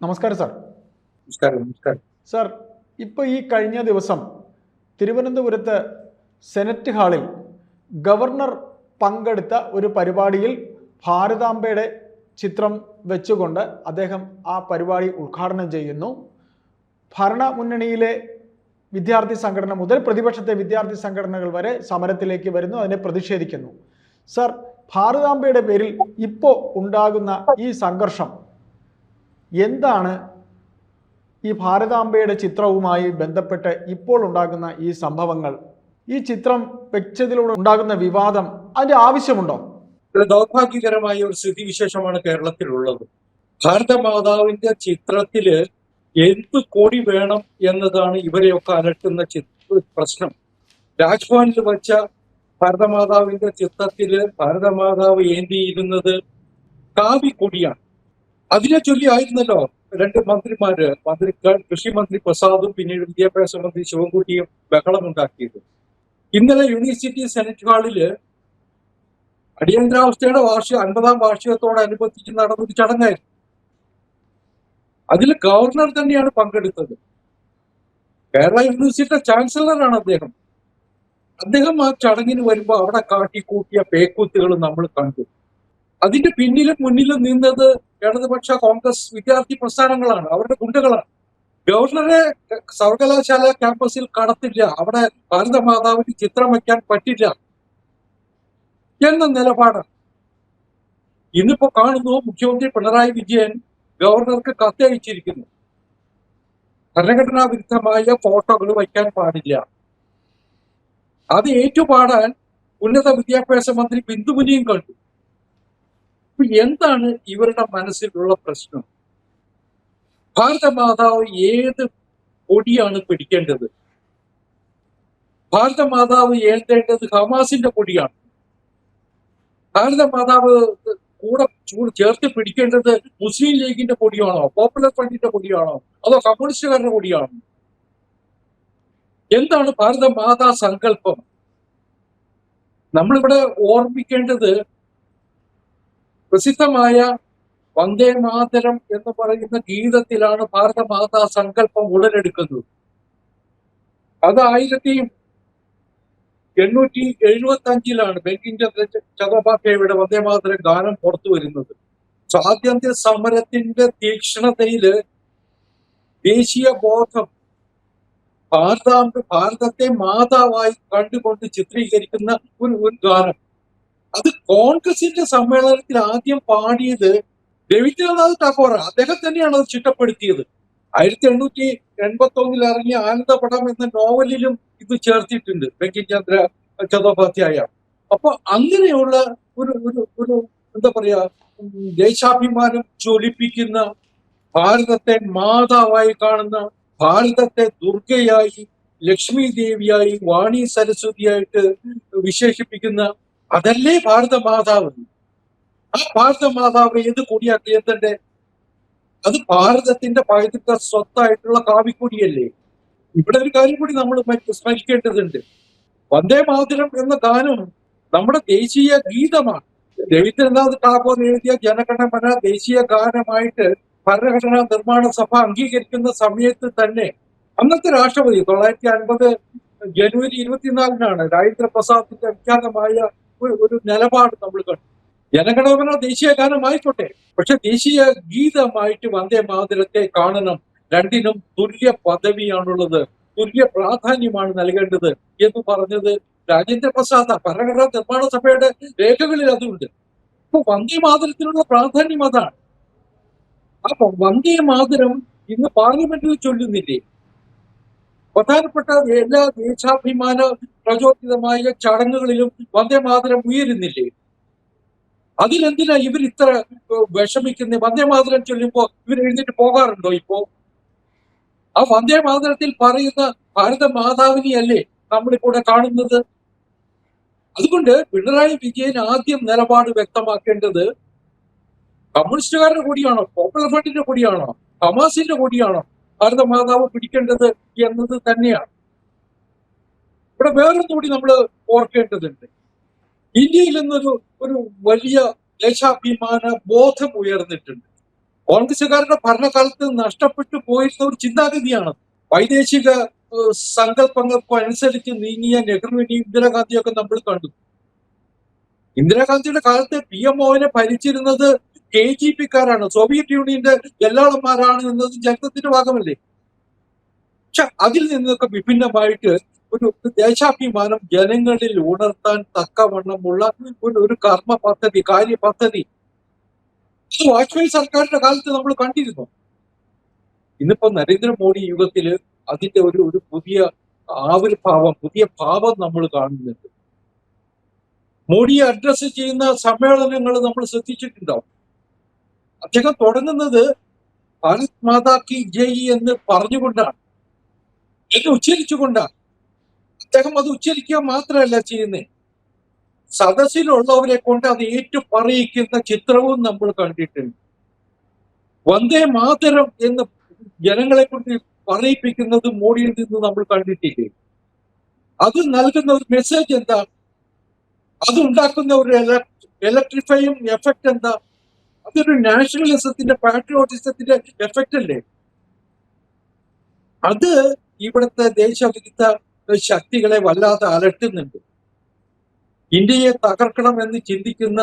നമസ്കാരം സാർ. നമസ്കാരം നമസ്കാരം. സാർ ഇപ്പോൾ ഈ കഴിഞ്ഞ ദിവസം തിരുവനന്തപുരത്ത് സെനറ്റ് ഹാളിൽ ഗവർണർ പങ്കെടുത്ത ഒരു പരിപാടിയിൽ ഭാരതാംബയുടെ ചിത്രം വെച്ചുകൊണ്ട് അദ്ദേഹം ആ പരിപാടി ഉദ്ഘാടനം ചെയ്യുന്നു. ഭരണ മുന്നണിയിലെ വിദ്യാർത്ഥി സംഘടന മുതൽ പ്രതിപക്ഷത്തെ വിദ്യാർത്ഥി സംഘടനകൾ വരെ സമരത്തിലേക്ക് വരുന്നു അതിനെ പ്രതിഷേധിക്കുന്നു. സർ ഭാരതാംബയുടെ പേരിൽ ഇപ്പോൾ ഉണ്ടാകുന്ന ഈ സംഘർഷം എന്താണ് ഈ ഭാരതാംബയുടെ ചിത്രവുമായി ബന്ധപ്പെട്ട് ഇപ്പോൾ ഉണ്ടാകുന്ന ഈ സംഭവങ്ങൾ? ഈ ചിത്രം വെച്ചതിലൂടെ ഉണ്ടാകുന്ന വിവാദം അതിന്റെ ആവശ്യമുണ്ടോ? ദൗർഭാഗ്യകരമായ ഒരു സ്ഥിതിവിശേഷമാണ് കേരളത്തിലുള്ളത്. ഭാരത മാതാവിന്റെ ചിത്രത്തിൽ എന്ത് കൊടി വേണം എന്നതാണ് ഇവരെയൊക്കെ അലട്ടുന്ന പ്രശ്നം. രാജ്ഭവനിൽ വെച്ച ഭാരതമാതാവിന്റെ ചിത്രത്തിൽ ഭാരതമാതാവ് ഏന്തിയിരുന്നത് കാവി കൊടിയാണ്. അതിനെ ചൊല്ലിയായിരുന്നല്ലോ രണ്ട് മന്ത്രിമാര് മന്ത്രി കൃഷി മന്ത്രി പ്രസാദും പിന്നീട് വിദ്യാഭ്യാസ മന്ത്രി ശിവൻകുട്ടിയും ബഹളമുണ്ടാക്കിയത് ഇന്നലെ യൂണിവേഴ്സിറ്റി സെനറ്റ് ഹാളിൽ അടിയന്തരാവസ്ഥയുടെ വാർഷിക അൻപതാം വാർഷികത്തോടനുബന്ധിച്ച് നടന്നൊരു ചടങ്ങായിരുന്നു. അതിൽ ഗവർണർ തന്നെയാണ് പങ്കെടുത്തത്. കേരള യൂണിവേഴ്സിറ്റിയുടെ ചാൻസലറാണ് അദ്ദേഹം. അദ്ദേഹം ആ ചടങ്ങിന് വരുമ്പോൾ അവിടെ കാട്ടിക്കൂട്ടിയ പേക്കൂത്തുകൾ നമ്മൾ കണ്ടു. അതിന്റെ പിന്നിലും മുന്നിലും നിന്നത് ഇടതുപക്ഷ കോൺഗ്രസ് വിദ്യാർത്ഥി പ്രസ്ഥാനങ്ങളാണ്. അവരുടെ ഗുണ്ടകളാണ്. ഗവർണറെ സർവകലാശാല ക്യാമ്പസിൽ കടത്തില്ല. അവിടെ ഭാരതമാതാവിന് ചിത്രം വയ്ക്കാൻ പറ്റില്ല എന്ന നിലപാട് ഇന്നിപ്പോ കാണുന്നു മുഖ്യമന്ത്രി പിണറായി വിജയൻ ഗവർണർക്ക് കത്തയച്ചിരിക്കുന്നു ഭരണഘടനാ വിരുദ്ധമായ ഫോട്ടോകൾ വയ്ക്കാൻ പാടില്ല. അത് ഏറ്റുപാടാൻ ഉന്നത വിദ്യാഭ്യാസ മന്ത്രി ബിന്ദുമുനിയും കണ്ടു. അപ്പൊ എന്താണ് ഇവരുടെ മനസ്സിലുള്ള പ്രശ്നം? ഭാരതമാതാവ് ഏത് കൊടിയാണ് പിടിക്കേണ്ടത്? ഭാരതമാതാവ് ഏന്തേണ്ടത് ഹമാസിന്റെ കൊടിയാണ് ഭാരതമാതാവ് കൂടെ ചൂട് ചേർത്ത് പിടിക്കേണ്ടത് മുസ്ലിം ലീഗിന്റെ കൊടിയാണോ പോപ്പുലർ ഫ്രണ്ടിന്റെ കൊടിയാണോ അതോ കമ്മ്യൂണിസ്റ്റുകാരുടെ കൊടിയാണോ എന്താണ് ഭാരത മാതാ സങ്കല്പം? നമ്മളിവിടെ ഓർമ്മിക്കേണ്ടത് പ്രസിദ്ധമായ വന്ദേ മാതരം എന്ന് പറയുന്ന ഗീതത്തിലാണ് ഭാരതമാതാ സങ്കല്പം ഉടലെടുക്കുന്നത്. അത് ആയിരത്തി എണ്ണൂറ്റി എഴുപത്തി അഞ്ചിലാണ് ബങ്കിംചന്ദ്ര ചതോപാധ്യായയുടെ വന്ദേമാതര ഗാനം പുറത്തു വരുന്നത്. സ്വാതന്ത്ര്യ സമരത്തിന്റെ തീക്ഷ്ണതയിൽ ദേശീയ ബോധം ഭാരതാം ഭാരതത്തെ മാതാവായി കണ്ടുകൊണ്ട് ചിത്രീകരിക്കുന്ന ഒരു ഒരു ഗാനം. അത് കോൺഗ്രസിന്റെ സമ്മേളനത്തിൽ ആദ്യം പാടിയത് രവീന്ദ്രനാഥ് ടാഗോർ. അദ്ദേഹം തന്നെയാണ് അത് ചിട്ടപ്പെടുത്തിയത്. ആയിരത്തി എണ്ണൂറ്റി എൺപത്തി ഒന്നിൽ ഇറങ്ങിയ ആനന്ദപടം എന്ന നോവലിലും ഇത് ചേർത്തിട്ടുണ്ട്. ബങ്കിംചന്ദ്ര ചതോപാധ്യായ. അപ്പൊ അങ്ങനെയുള്ള ഒരു ഒരു ഒരു എന്താ പറയാ ദേശാഭിമാനം ജ്വലിപ്പിക്കുന്ന ഭാരതത്തെ മാതാവായി കാണുന്ന ഭാരതത്തെ ദുർഗയായി ലക്ഷ്മി ദേവിയായി വാണി സരസ്വതിയായിട്ട് വിശേഷിപ്പിക്കുന്ന അതല്ലേ ഭാരത മാതാവ് ആ ഭാരത മാതാവ് ഏത് കൊടിയാക്കി? എത്തണ്ടേ അത് ഭാരതത്തിന്റെ പൈതൃക സ്വത്തായിട്ടുള്ള കാവിക്കൊടിയല്ലേ? ഇവിടെ ഒരു കാര്യം കൂടി നമ്മൾ സ്മരിക്കേണ്ടതുണ്ട്. വന്ദേ മാതരം എന്ന ഗാനം നമ്മുടെ ദേശീയ ഗീതമാണ്. രവീന്ദ്രനാഥ് ടാഗോർ എഴുതിയ ജനഗണമന ദേശീയ ഗാനമായിട്ട് ഭരണഘടനാ നിർമ്മാണ സഭ അംഗീകരിക്കുന്ന സമയത്ത് തന്നെ അന്നത്തെ രാഷ്ട്രപതി തൊള്ളായിരത്തി അൻപത് ജനുവരി ഇരുപത്തിനാലിനാണ് രാജേന്ദ്ര പ്രസാദിന്റെ ഒരു നിലപാട് നമ്മൾ കണ്ടു. ജനഗണമന ദേശീയ ഗാനമായിക്കോട്ടെ പക്ഷെ ദേശീയ ഗീതമായിട്ട് വന്ദേ മാതരത്തെ കാണണം രണ്ടിനും തുല്യ പദവിയാണുള്ളത്. തുല്യ പ്രാധാന്യമാണ് നൽകേണ്ടത് എന്ന് പറഞ്ഞത് രാജേന്ദ്ര പ്രസാദ്. ഭരണഘടനാ നിർമ്മാണ സഭയുടെ രേഖകളിൽ അതുണ്ട്. അപ്പൊ വന്ദേ മാതരത്തിനുള്ള പ്രാധാന്യം അതാണ്. അപ്പൊ വന്ദേ മാതരം ഇന്ന് പാർലമെന്റിൽ ചൊല്ലുന്നില്ലേ? പ്രധാനപ്പെട്ട എല്ലാ ദേശാഭിമാന പ്രചോദിതമായ ചടങ്ങുകളിലും വന്ദേ മാതരം ഉയരുന്നില്ലേ? അതിലെന്തിനാ ഇവർ ഇത്ര വിഷമിക്കുന്നത് വന്ദേ മാതരം ചൊല്ലുമ്പോ ഇവർ എഴുന്നേറ്റ് പോകാറുണ്ടോ ഇപ്പോ? ആ വന്ദേ മാതരത്തിൽ പറയുന്ന ഭാരത മാതാവിനെയല്ലേ നമ്മളിവിടെ കാണുന്നത്? അതുകൊണ്ട് പിണറായി വിജയൻ ആദ്യം നിലപാട് വ്യക്തമാക്കേണ്ടത് കമ്മ്യൂണിസ്റ്റുകാരുടെ കൂടിയാണോ? പോപ്പുലർ ഫ്രണ്ടിന്റെ കൂടിയാണോ? ഹമാസിന്റെ കൂടിയാണോ? ഭാരത മാതാവ് പിടിക്കേണ്ടത് എന്നത് തന്നെയാണ്. ഇവിടെ വേറൊന്നും കൂടി നമ്മൾ ഓർക്കേണ്ടതുണ്ട്. ഇന്ത്യയിൽ നിന്നൊരു ഒരു വലിയ ദേശാഭിമാന ബോധം ഉയർന്നിട്ടുണ്ട്. കോൺഗ്രസുകാരുടെ ഭരണകാലത്ത് നഷ്ടപ്പെട്ടു പോയിരുന്ന ഒരു ചിന്താഗതിയാണ്. വൈദേശിക സങ്കല്പങ്ങൾക്കും അനുസരിച്ച് നീങ്ങിയ നെഹ്റുവിനെയും ഇന്ദിരാഗാന്ധിയൊക്കെ നമ്മൾ കണ്ടു. ഇന്ദിരാഗാന്ധിയുടെ കാലത്ത് പി എം ഒനെ ഭരിച്ചിരുന്നത് കെ ജി പിക്കാരാണ് സോവിയറ്റ് യൂണിയന്റെ എല്ലാളന്മാരാണ് എന്നത് ചരിത്രത്തിന്റെ ഭാഗമല്ലേ? പക്ഷെ അതിൽ നിന്നൊക്കെ വിഭിന്നമായിട്ട് ഒരു ദേശാഭിമാനം ജനങ്ങളിൽ ഉണർത്താൻ തക്കവണ്ണമുള്ള ഒരു ഒരു കർമ്മ പദ്ധതി കാര്യ പദ്ധതി. ഇത് വാജ്പേയി സർക്കാരിന്റെ കാലത്ത് നമ്മൾ കണ്ടിരുന്നു. ഇന്നിപ്പോ നരേന്ദ്രമോദി യുഗത്തിൽ അതിന്റെ ഒരു ഒരു പുതിയ ആവിർഭാവം പുതിയ ഭാവം നമ്മൾ കാണുന്നുണ്ട്. മോഡിയെ അഡ്രസ് ചെയ്യുന്ന സമ്മേളനങ്ങൾ നമ്മൾ ശ്രദ്ധിച്ചിട്ടുണ്ടാവും. അദ്ദേഹം തുടങ്ങുന്നത് ഭാരത് മാതാ കി ജയ് എന്ന് പറഞ്ഞുകൊണ്ടാണ്. എന്ന് ഉച്ചരിച്ചുകൊണ്ടാണ്. അദ്ദേഹം അത് ഉച്ചരിക്കുക മാത്രമല്ല ചെയ്യുന്നത് സദസ്സിലുള്ളവരെ കൊണ്ട് അത് ഏറ്റു പറയിക്കുന്ന ചിത്രവും നമ്മൾ കണ്ടിട്ടുണ്ട്. വന്ദേ മാതരം എന്ന് ജനങ്ങളെ കൊണ്ട് പറയിപ്പിക്കുന്നത് മോഡിയിൽ നിന്ന് നമ്മൾ കണ്ടിട്ടില്ലേ? അത് നൽകുന്ന ഒരു മെസ്സേജ് എന്താ? അത് ഉണ്ടാക്കുന്ന ഒരു ഇലക്ട്രിഫൈയും എഫക്ട് എന്താ? അതൊരു നാഷണലിസത്തിന്റെ പാട്രിയോട്ടിസത്തിന്റെ എഫക്റ്റ് അല്ലേ? അത് ഇവിടുത്തെ ദേശവിരുദ്ധ ശക്തികളെ വല്ലാതെ അലട്ടുന്നുണ്ട്. ഇന്ത്യയെ തകർക്കണം എന്ന് ചിന്തിക്കുന്ന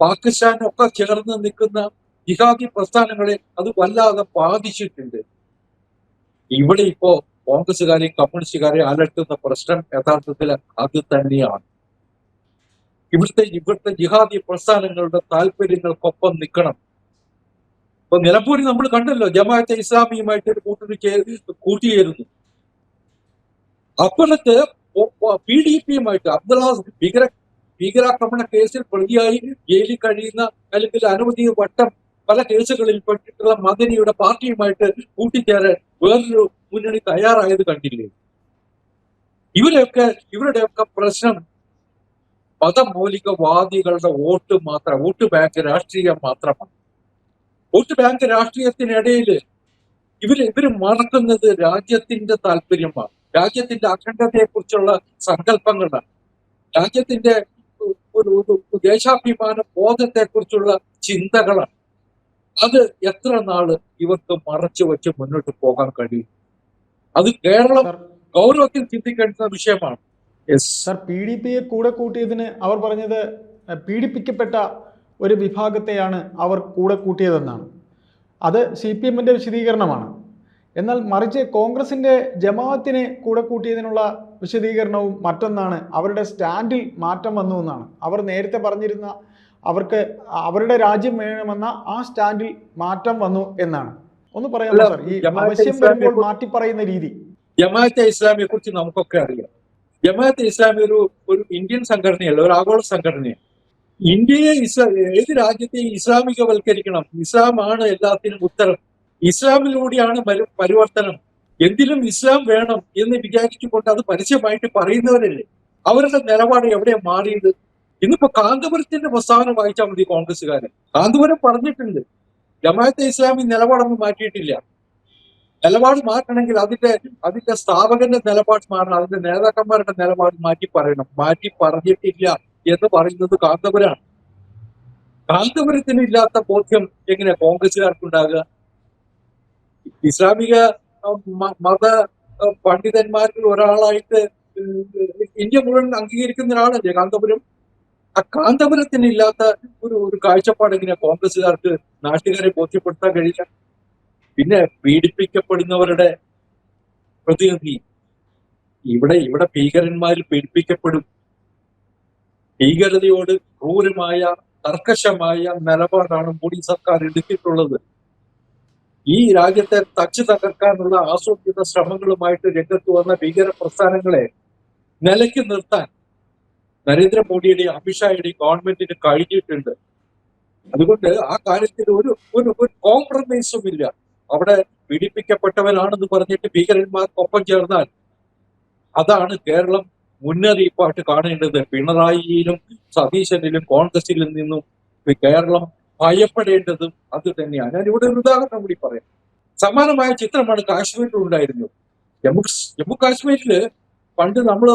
പാകിസ്ഥാനൊക്കെ ചേർന്ന് നിൽക്കുന്ന ജിഹാദി പ്രസ്ഥാനങ്ങളെ അത് വല്ലാതെ ബാധിച്ചിട്ടുണ്ട്. ഇവിടെ ഇപ്പോ കോൺഗ്രസ്സുകാരെയും കമ്മ്യൂണിസ്റ്റുകാരെയും അലട്ടുന്ന പ്രശ്നം യഥാർത്ഥത്തിൽ അത് തന്നെയാണ്. ഇവിടുത്തെ ഇവിടുത്തെ ജിഹാദി പ്രസ്ഥാനങ്ങളുടെ താല്പര്യങ്ങൾക്കൊപ്പം നിൽക്കണം. ഇപ്പൊ നിലമ്പൂരിൽ നമ്മൾ കണ്ടല്ലോ ജമാഅത്തെ ഇസ്ലാമിയുമായിട്ട് ഒരു കൂട്ടൊരു കൂട്ടിയേരുന്നു അപ്പുറത്ത് പി ഡി പിയുമായിട്ട് അബ്ദുള്ള ഭീകര ഭീകരാക്രമണ കേസിൽ പ്രതിയായി ജയിലിൽ കഴിയുന്ന അല്ലെങ്കിൽ അനവധി വട്ടം പല കേസുകളിൽ പെട്ടിട്ടുള്ള മദനിയുടെ പാർട്ടിയുമായിട്ട് കൂട്ടിച്ചേരാൻ വേറൊരു മുന്നണി തയ്യാറായത് കണ്ടില്ലേ? ഇവരെയൊക്കെ ഇവരുടെയൊക്കെ പ്രശ്നം മതമൗലികവാദികളുടെ വോട്ട് മാത്രം വോട്ട് ബാങ്ക് രാഷ്ട്രീയം മാത്രമാണ്. വോട്ട് ബാങ്ക് രാഷ്ട്രീയത്തിനിടയിൽ ഇവർ ഇവർ മറക്കുന്നത് രാജ്യത്തിന്റെ താല്പര്യമാണ്. രാജ്യത്തിന്റെ അഖണ്ഡതയെ കുറിച്ചുള്ള സങ്കല്പങ്ങളാണ്. രാജ്യത്തിന്റെ ഒരു ഒരു ദേശാഭിമാന ബോധത്തെ കുറിച്ചുള്ള ചിന്തകളാണ്. അത് എത്ര നാൾ ഇവർക്ക് മറച്ചു വെച്ച് മുന്നോട്ട് പോകാൻ കഴിയും? അത് കേരളം ഗൗരവത്തിൽ ചിന്തിക്കേണ്ട വിഷയമാണ്. സർ പി ഡി പിയെ കൂടെ കൂട്ടിയതിന് അവർ പറഞ്ഞത് പീഡിപ്പിക്കപ്പെട്ട ഒരു വിഭാഗത്തെയാണ് അവർ കൂടെ കൂട്ടിയതെന്നാണ്. അത് സി പി എമ്മിന്റെ വിശദീകരണമാണ്. എന്നാൽ മറിച്ച് കോൺഗ്രസിന്റെ ജമാഅത്തിനെ കൂടെ കൂട്ടിയതിനുള്ള വിശദീകരണവും മറ്റൊന്നാണ് അവരുടെ സ്റ്റാൻഡിൽ മാറ്റം വന്നു എന്നാണ്. അവർ നേരത്തെ പറഞ്ഞിരുന്ന അവർക്ക് അവരുടെ രാജ്യം വേണമെന്ന ആ സ്റ്റാൻഡിൽ മാറ്റം വന്നു എന്നാണ്. ഒന്ന് പറയാമോ സാർ? ഈ ആവശ്യം വരുമ്പോൾ മാറ്റി പറയുന്ന രീതി. ജമാഅത്തെ ഇസ്ലാമിയെ കുറിച്ച് നമുക്കൊക്കെ അറിയാം. ജമാഅത്തെ ഇസ്ലാമി ഒരു ഒരു ഇന്ത്യൻ സംഘടനയല്ല ഒരു ആഗോള സംഘടനയാണ്. ഇന്ത്യയെ ഇസ്ലാ ഏത് രാജ്യത്തെയും ഇസ്ലാമികവൽക്കരിക്കണം? ഇസ്ലാമാണ് എല്ലാത്തിനും ഉത്തരം. ഇസ്ലാമിലൂടെയാണ് പരിവർത്തനം. എന്തിലും ഇസ്ലാം വേണം എന്ന് വിചാരിച്ചുകൊണ്ട് അത് പരസ്യമായിട്ട് പറയുന്നവരല്ലേ? അവരുടെ നിലപാട് എവിടെ മാറിയത്? ഇന്നിപ്പോ കാന്തപുരത്തിന്റെ പ്രസ്താവന വായിച്ചാൽ മതി കോൺഗ്രസ്സുകാരൻ. കാന്തപുരം പറഞ്ഞിട്ടുണ്ട്. ജമാഅത്തെ ഇസ്ലാമി നിലപാടൊന്നും മാറ്റിയിട്ടില്ല. നിലപാട് മാറ്റണമെങ്കിൽ അതിന്റെ അതിന്റെ സ്ഥാപകന്റെ നിലപാട് മാറണം അതിന്റെ നേതാക്കന്മാരുടെ നിലപാട് മാറ്റി പറയണം. മാറ്റി പറഞ്ഞിട്ടില്ല എന്ന് പറയുന്നത് കാന്തപുരാണ്. കാന്തപുരത്തിന് ഇല്ലാത്ത ബോധ്യം എങ്ങനെ കോൺഗ്രസുകാർക്കുണ്ടാകുക ഇസ്ലാമിക മത പണ്ഡിതന്മാരിൽ ഒരാളായിട്ട് ഇന്ത്യ മുഴുവൻ അംഗീകരിക്കുന്ന ഒരാളല്ലേ കാന്തപുരം? ആ കാന്തപുരത്തിന് ഇല്ലാത്ത ഒരു ഒരു കാഴ്ചപ്പാട് എങ്ങനെ കോൺഗ്രസുകാർക്ക് നാട്ടുകാരെ ബോധ്യപ്പെടുത്താൻ കഴിയില്ല? പിന്നെ പീഡിപ്പിക്കപ്പെടുന്നവരുടെ പ്രതിനിധി. ഇവിടെ ഇവിടെ ഭീകരന്മാർ പീഡിപ്പിക്കപ്പെടും. ഭീകരതയോട് ക്രൂരമായ കർക്കശമായ നിലപാടാണ് മോഡി സർക്കാർ എടുത്തിട്ടുള്ളത്. ഈ രാജ്യത്തെ തച്ചു തകർക്കാനുള്ള ആസൂത്രിത ശ്രമങ്ങളുമായിട്ട് രംഗത്ത് വന്ന ഭീകര പ്രസ്ഥാനങ്ങളെ നിലയ്ക്ക് നിർത്താൻ നരേന്ദ്രമോദിയുടെയും അമിത്ഷായുടെയും ഗവൺമെന്റിന് കഴിഞ്ഞിട്ടുണ്ട്. അതുകൊണ്ട് ആ കാര്യത്തിൽ ഒരു ഒരു കോംപ്രമൈസും ഇല്ല. അവിടെ പീഡിപ്പിക്കപ്പെട്ടവരാണെന്ന് പറഞ്ഞിട്ട് ഭീകരന്മാർക്കൊപ്പം ചേർന്നാൽ അതാണ് കേരളം മുന്നറിയിപ്പായിട്ട് കാണേണ്ടത്. പിണറായിയിലും സതീശനിലും കോൺഗ്രസിലും നിന്നും കേരളം ഭയപ്പെടേണ്ടതും അത് തന്നെയാണ്. ഞാൻ ഇവിടെ ഒരു ഉദാഹരണം കൂടി പറയാം. സമാനമായ ചിത്രമാണ് കാശ്മീരിൽ ഉണ്ടായിരുന്നത് ജമ്മു ജമ്മു കാശ്മീരിൽ പണ്ട് നമ്മൾ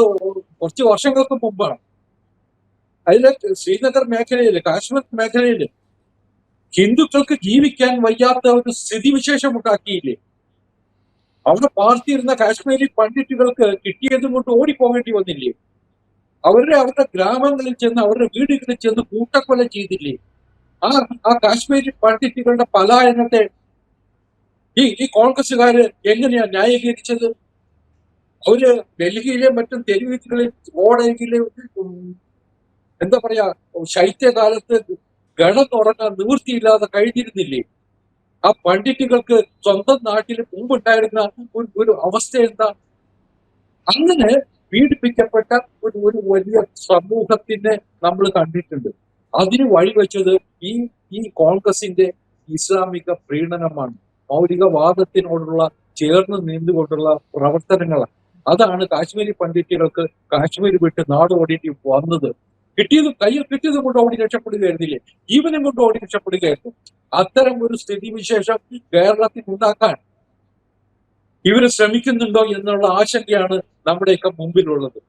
കുറച്ച് വർഷങ്ങൾക്ക് മുമ്പാണ്. അതിലെ ശ്രീനഗർ മേഖലയിൽ കാശ്മീർ മേഖലയിൽ ഹിന്ദുക്കൾക്ക് ജീവിക്കാൻ വയ്യാത്ത ഒരു സ്ഥിതിവിശേഷം ഉണ്ടാക്കിയില്ലേ? അവിടെ പാർത്തിയിരുന്ന കാശ്മീരി പണ്ഡിറ്റുകൾക്ക് കിട്ടിയതും കൊണ്ട് ഓടിപ്പോകേണ്ടി വന്നില്ലേ? അവരുടെ അവരുടെ ഗ്രാമങ്ങളിൽ ചെന്ന് അവരുടെ വീടുകളിൽ ചെന്ന് കൂട്ടക്കൊല ചെയ്തില്ലേ? ആ ആ കാശ്മീരി പണ്ഡിറ്റുകളുടെ പലായനത്തെ ഈ ഈ കോൺഗ്രസ്സുകാര് എങ്ങനെയാ ന്യായീകരിച്ചത്? അവർ ഡൽഹിയിലെ മറ്റും തെരുവുകളിൽ ഓടയിലെ എന്താ പറയാ ശൈത്യകാലത്ത് തുടങ്ങാൻ നിവൃത്തിയില്ലാതെ കഴിഞ്ഞിരുന്നില്ലേ? ആ പണ്ഡിറ്റുകൾക്ക് സ്വന്തം നാട്ടിൽ മുമ്പുണ്ടായിരുന്ന ഒരു ഒരു അവസ്ഥ എന്താ? അങ്ങനെ പീഡിപ്പിക്കപ്പെട്ട ഒരു ഒരു വലിയ സമൂഹത്തിനെ നമ്മൾ കണ്ടിട്ടുണ്ട്. അതിന് വഴിവെച്ചത് ഈ ഈ കോൺഗ്രസിന്റെ ഇസ്ലാമിക പ്രീണനമാണ്. മൗലികവാദത്തിനോടുള്ള ചേർന്ന് നിന്നുകൊണ്ടുള്ള പ്രവർത്തനങ്ങളാണ്. അതാണ് കാശ്മീരി പണ്ഡിറ്റുകൾക്ക് കാശ്മീർ വിട്ട് നാട് ഓടേണ്ടി വന്നത്. കിട്ടിയത് കയ്യിൽ കിട്ടിയത് കൊണ്ട് ഓടി രക്ഷപ്പെടുകയായിരുന്നില്ലേ? ജീവനും കൊണ്ട് ഓടി രക്ഷപ്പെടുകയായിരുന്നു. അത്തരം ഒരു സ്ഥിതിവിശേഷം കേരളത്തിൽ ഉണ്ടാക്കാൻ ഇവർ ശ്രമിക്കുന്നുണ്ടോ എന്നുള്ള ആശങ്കയാണ് നമ്മുടെയൊക്കെ മുമ്പിലുള്ളത്.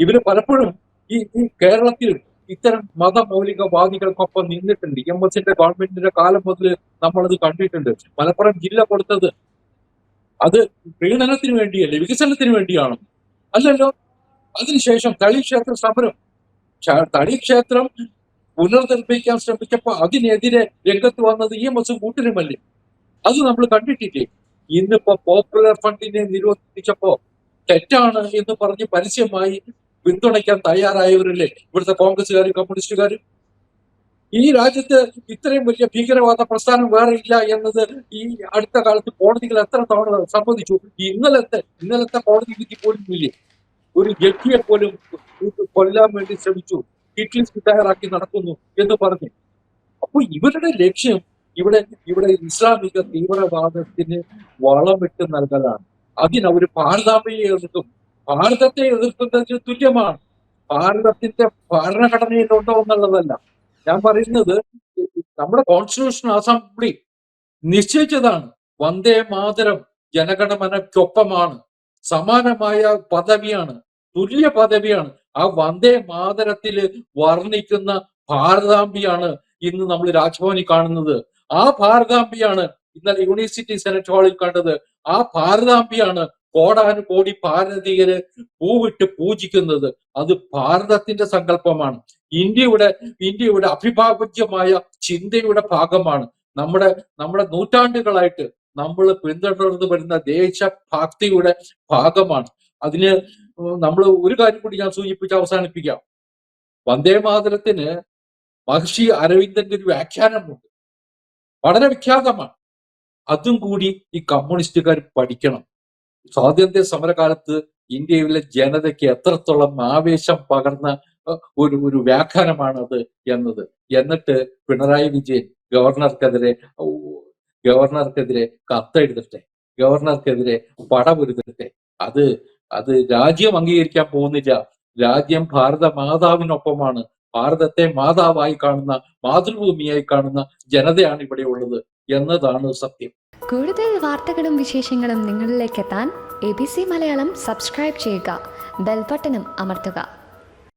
ഇവർ പലപ്പോഴും ഈ ഈ കേരളത്തിൽ ഇത്തരം മതമൗലികവാദികൾക്കൊപ്പം നിന്നിട്ടുണ്ട്. എം എസിന്റെ ഗവൺമെന്റിന്റെ കാലം മുതൽ നമ്മളത് കണ്ടിട്ടുണ്ട്. മലപ്പുറം ജില്ല കൊടുത്തത് അത് പ്രീണനത്തിന് വേണ്ടിയല്ലേ വികസനത്തിന് വേണ്ടിയാണ്. അല്ലല്ലോ? അതിനുശേഷം തളി ക്ഷേത്ര സമരം തളി ക്ഷേത്രം പുനർനിർമ്മിക്കാൻ ശ്രമിച്ചപ്പോ അതിനെതിരെ രംഗത്ത് വന്നത് എം എസും കൂട്ടരുമല്ലേ അത് നമ്മൾ കണ്ടിട്ടില്ലേ? ഇന്നിപ്പോ പോപ്പുലർ ഫണ്ടിനെ നിരോധിച്ചപ്പോ തെറ്റാണ് എന്ന് പറഞ്ഞ് പരസ്യമായി പിന്തുണയ്ക്കാൻ തയ്യാറായവരല്ലേ ഇവിടുത്തെ കോൺഗ്രസ്സുകാരും കമ്മ്യൂണിസ്റ്റുകാരും? ഈ രാജ്യത്ത് ഇത്രയും വലിയ ഭീകരവാദ പ്രസ്ഥാനം വേറെ ഇല്ല എന്നത് ഈ അടുത്ത കാലത്ത് കോടതികൾ എത്ര തവണ സമ്മതിച്ചു? ഈ ഇന്നലത്തെ ഇന്നലത്തെ കോടതി വിധി പോലും ഇല്ലേ ഒരു ജഡ്ജിയെ പോലും കൊല്ലാൻ വേണ്ടി ശ്രമിച്ചു. ഹിറ്റ്ലിസ്റ്റ് തയ്യാറാക്കി നടക്കുന്നു എന്ന് പറഞ്ഞു. അപ്പോൾ ഇവരുടെ ലക്ഷ്യം ഇവിടെ ഇവിടെ ഇസ്ലാമിക തീവ്രവാദത്തിന് വളമിട്ട് നൽകലാണ്. അതിനവർ ഭാരതാമയെ എതിർക്കും. ഭാരതത്തെ എതിർക്കുന്നതിന് തുല്യമാണ്. ഭാരതത്തിന്റെ ഭരണഘടനയിലുണ്ടോ എന്നുള്ളതല്ല. ഞാൻ പറയുന്നത് നമ്മുടെ കോൺസ്റ്റിറ്റ്യൂഷൻ അസംബ്ലി നിശ്ചയിച്ചതാണ്. വന്ദേ മാതരം ജനഗണമനക്കൊപ്പമാണ് സമാനമായ പദവിയാണ് തുല്യ പദവിയാണ്. ആ വന്ദേ മാതരത്തിൽ വർണിക്കുന്ന ഭാരതാംബിയാണ് ഇന്ന് നമ്മൾ രാജ്ഭവനിൽ കാണുന്നത്. ആ ഭാരതാംബിയാണ് ഇന്നലെ യൂണിവേഴ്സിറ്റി സെനറ്റ് ഹാളിൽ കണ്ടത്. ആ ഭാരതാംബിയാണ് കോടാനുകോടി ഭാരതീയര് പൂവിട്ട് പൂജിക്കുന്നത്. അത് ഭാരതത്തിന്റെ സങ്കല്പമാണ്. ഇന്ത്യയുടെ ഇന്ത്യയുടെ അഭിഭാജ്യമായ ചിന്തയുടെ ഭാഗമാണ്. നമ്മുടെ നമ്മുടെ നൂറ്റാണ്ടുകളായിട്ട് നമ്മൾ പിന്തുടർന്ന് വരുന്ന ദേശഭക്തിയുടെ ഭാഗമാണ്. അതിന് നമ്മൾ ഒരു കാര്യം കൂടി ഞാൻ സൂചിപ്പിച്ച് അവസാനിപ്പിക്കാം. വന്ദേ മാതരത്തിന് മഹർഷി അരവിന്ദന്റെ ഒരു വ്യാഖ്യാനമുണ്ട്. വളരെ വിഖ്യാതമാണ്. അതും കൂടി ഈ കമ്മ്യൂണിസ്റ്റുകാർ പഠിക്കണം. സ്വാതന്ത്ര്യ സമരകാലത്ത് ഇന്ത്യയിലെ ജനതയ്ക്ക് എത്രത്തോളം ആവേശം പകർന്ന ഒരു ഒരു വ്യാഖ്യാനമാണത് എന്നത്. എന്നിട്ട് പിണറായി വിജയൻ ഗവർണർക്കെതിരെ ഗവർണർക്കെതിരെ കത്തെഴുതട്ടെ ഗവർണർക്കെതിരെ പടപൊരുതട്ടെ. അത് അത് രാജ്യം അംഗീകരിക്കാൻ പോകുന്നില്ല. രാജ്യം ഭാരത മാതാവിനൊപ്പമാണ് ഭാരതത്തെ മാതാവായി കാണുന്ന മാതൃഭൂമിയായി കാണുന്ന ജനതയാണ് ഇവിടെ ഉള്ളത് എന്നതാണ് സത്യം. കൂടുതൽ വാർത്തകളും വിശേഷങ്ങളും നിങ്ങളിലേക്ക് എത്താൻ A B C Malayalam subscribe ചെയ്യുക ബെൽബട്ടനും അമർത്തുക.